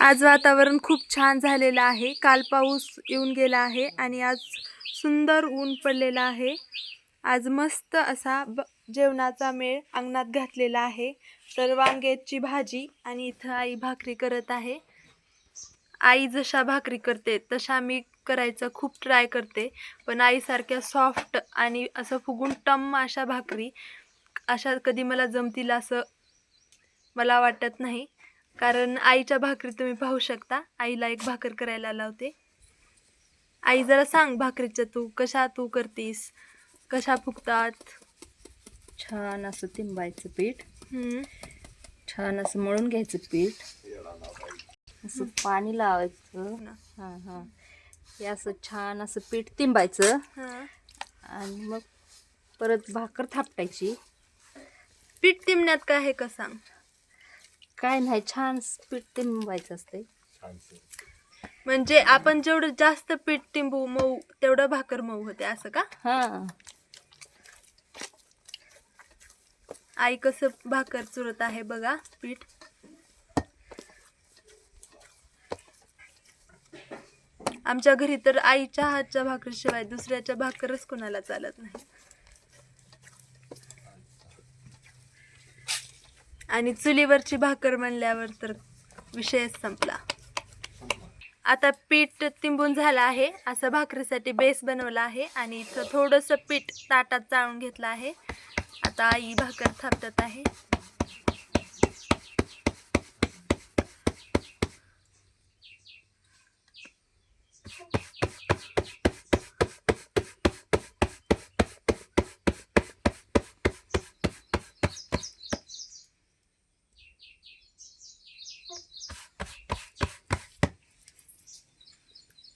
आज वातावरण खूप छान झालेलं आहे. काल पाऊस येऊन गेला आहे आणि आज सुंदर ऊन पडलेलं आहे. आज मस्त असा ब जेवणाचा मेळ अंगणात घातलेला आहे. तर वांग्याची भाजी आणि इथं आई भाकरी करत आहे. आई जशा भाकरी करते तशा मी करायचं खूप ट्राय करते. पण आईसारख्या सॉफ्ट आणि असं फुगून टम अशा भाकरी अशा कधी मला जमतील असं मला वाटत नाही. कारण आईच्या भाकरी तुम्ही पाहू शकता. आईला एक भाकर करायला लावते. आई जरा सांग भाकरीचं तू कशा तू करतीस? कशा फुगतात? छान असं तिंबायचं पीठ. छान असं मळून घ्यायचं पीठ. असं पाणी लावायचं. ना. हां हां. हे असं छान असं पीठ तिंबायचं. हा. आणि मग परत भाकर थापटायची. पीठ तिमण्यात काय आहे का सांग? काय नाही छान पीठ तिंबायचं असते म्हणजे आपण जेवढं जास्त पीठ तिंबू मऊ तेवढं भाकर मऊ होते असं का? हां. आई कसं भाकर चुरत आहे बघा पीठ. आमच्या घरी तर आईच्या हातच्या भाकरीशिवाय दुसऱ्याच्या भाकरच कोणाला चालत नाही. आणि चुलीवरची भाकर म्हणल्यावर तर विषयच संपला. आता पीठ तिंबून झालं आहे. असं भाकरीसाठी बेस बनवला आहे आणि इथं थोडंसं पीठ ताटात चाळून घेतलं आहे. आता आई भाकर थापटत आहे.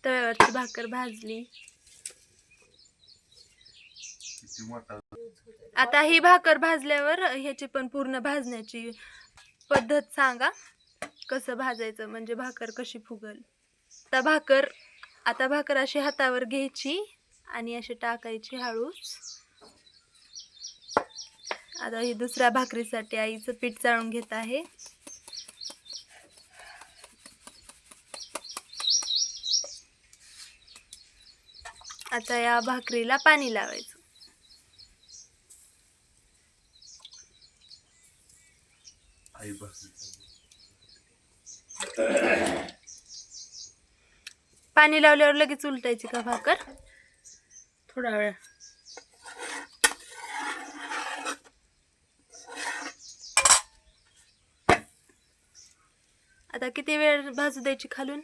तव्यावरची भाकर भाजली. आता ही भाकर भाजल्यावर ह्याची पण पूर्ण भाजण्याची पद्धत सांगा. कसं भाजायचं म्हणजे भाकर कशी फुगल. आता भाकर आता भाकर अशी हातावर घ्यायची आणि अशी टाकायची हळूच. आता ही दुसऱ्या भाकरीसाठी आईचं पीठ चाळून घेत आहे. आता या भाकरीला पाणी लावायचं. पाणी लावल्यावर लगेच उलटायची का भाकर? थोडा वेळ. आता किती वेळ भाजू द्यायची खालून?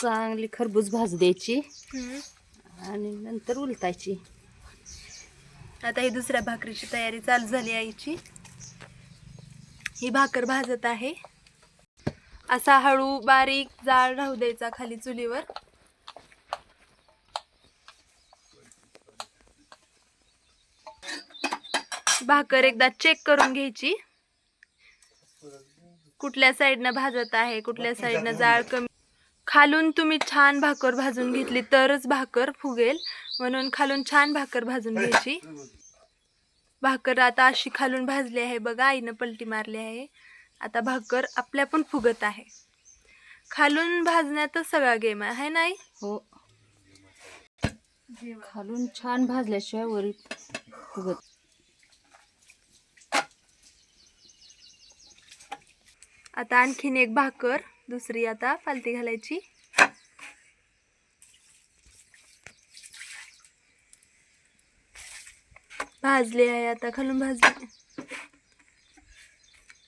चांगली खरबूज भाजू द्यायची. आणि नंतर उलटायची आता ही दुसऱ्या भाकरीची तयारी चालू झाली आईची. ही भाकर भाजत आहे. असा हळू बारीक जाळ राहू द्यायचा खाली चुलीवर. भाकर एकदा चेक करून घ्यायची. कुठल्या साईडनं भाजत आहे कुठल्या साईडनं जाळ कमी खालून तुम्ही छान भाकर भाजून घेतली तरच भाकर फुगेल. म्हणून खालून छान भाकर भाजून घ्यायची. भाकर आता अशी खालून भाजली आहे बघा आईनं पलटी मारली आहे. आता भाकर आपल्या पण फुगत आहे. खालून भाजण्यातच सगळा गेम आहे है नाही हो. खालून छान भाजल्याशिवाय वरी फुगत आता आणखीन एक भाकर दुसरी आता पालती घालायची. भाजली आहे आता खालून भाजली.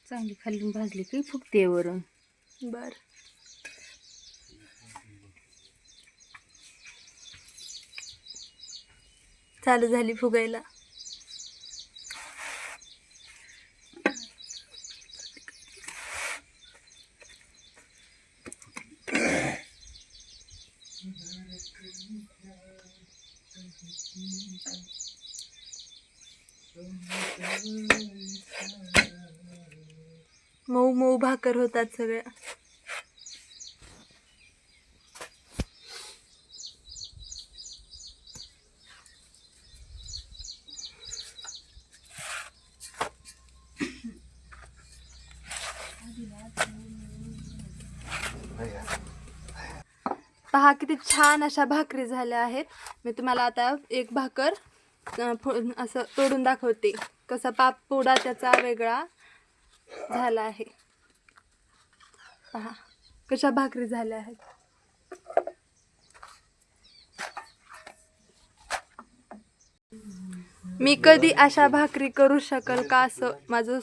चांगली खालून भाजली की फुगते वरून बर. चालू झाली फुगायला. मऊ मऊ भाकर होतात सगळ्या. पहा किती छान अशा भाकरी झाल्या आहेत. मी तुम्हाला आता एक भाकर असं तोडून दाखवते. कसा पाप पोडा त्याचा वेगळा झाला आहे. पहा कशा भाकरी झाल्या आहेत. मी कधी अशा भाकरी करू शकल का असं माझं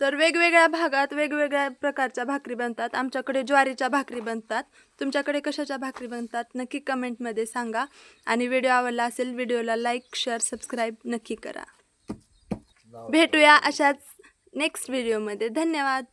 तर वेगवेगळ्या भागात वेगवेगळ्या प्रकारच्या भाकरी बनतात. आमच्याकडे ज्वारीच्या भाकरी बनतात. तुमच्याकडे कशाच्या भाकरी बनतात नक्की कमेंटमध्ये सांगा. आणि व्हिडिओ आवडला असेल व्हिडिओला लाईक शेअर सबस्क्राईब नक्की करा. भेटूया अशाच नेक्स्ट व्हिडिओमध्ये. धन्यवाद.